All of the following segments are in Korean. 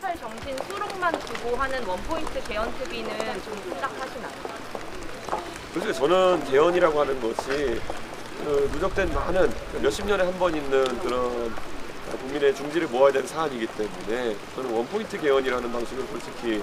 5.18 정신 수록만 두고 하는 원포인트 개헌 특위는 좀 생각하시나요? 솔직히 저는 개헌이라고 하는 것이 그 누적된 많은 몇십 년에 한 번 있는 그런 국민의 중지를 모아야 되는 사안이기 때문에 저는 원포인트 개헌이라는 방식은 솔직히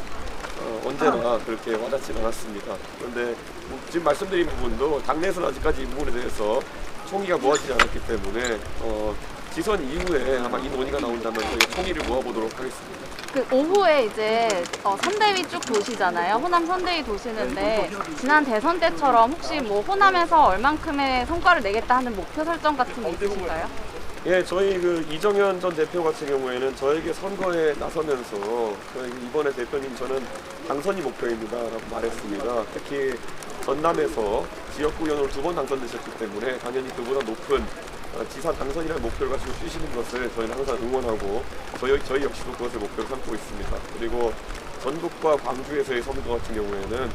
어, 언제나 그렇게 와닿지 않았습니다. 그런데 뭐 지금 말씀드린 부분도 당내에서는 아직까지 이 부분에 대해서 총의가 모아지지 않았기 때문에 어, 지선 이후에 아마 이 논의가 나온다면 저희 총의를 모아보도록 하겠습니다. 그 오후에 이제 어, 선대위 쭉 도시잖아요. 호남 선대위 도시는데 지난 대선 때처럼 혹시 뭐 호남에서 얼만큼의 성과를 내겠다 하는 목표 설정 같은 게 있으신가요? 예, 저희 그 이정현 전 대표 같은 경우에는 저에게 선거에 나서면서 이번에 대표님 저는 당선이 목표입니다라고 말했습니다. 특히 전남에서 지역구 의원으로 두 번 당선되셨기 때문에 당연히 그보다 높은 어, 지사 당선이라는 목표를 가지고 뛰시는 것을 저희는 항상 응원하고 저희, 저희 역시도 그것을 목표로 삼고 있습니다. 그리고 전북과 광주에서의 선거 같은 경우에는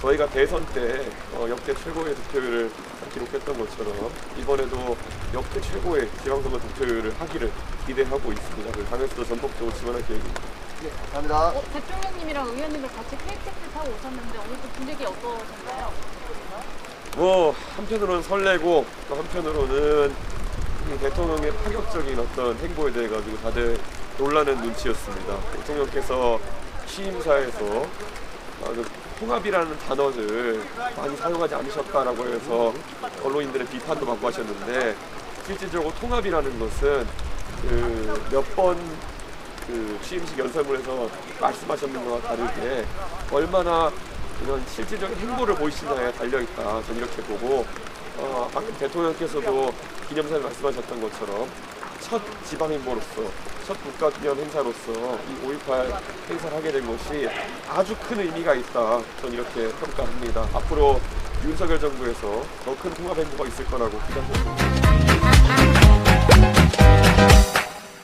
저희가 대선 때 어, 역대 최고의 득표율을 기록했던 것처럼 이번에도 역대 최고의 지방선거 득표율을 하기를 기대하고 있습니다. 그래서 당에서도 전폭적으로 지원할 계획입니다. 네, 감사합니다. 어, 대통령님이랑 의원님들 같이 KTX 타고 오셨는데 오늘 또 분위기 어떠셨나요? 뭐 한편으로는 설레고 또 한편으로는 이 대통령의 파격적인 어떤 행보에 대해 가지고 다들 놀라는 눈치였습니다. 대통령께서 취임사에서 통합이라는 단어를 많이 사용하지 않으셨다라고 해서 언론인들의 비판도 받고 하셨는데 실질적으로 통합이라는 것은 그 몇번 그 취임식 연설문에서 말씀하셨는 것과 다르게 얼마나 이런 실질적인 행보를 보이시나에 달려있다. 저는 이렇게 보고 어, 방금 대통령께서도 기념사에 말씀하셨던 것처럼 첫 지방 행보로서 첫 국가 기념 행사로서 이 5.18 행사를 하게 된 것이 아주 큰 의미가 있다. 저는 이렇게 평가합니다. 앞으로 윤석열 정부에서 더 큰 통합 행보가 있을 거라고 기대합니다.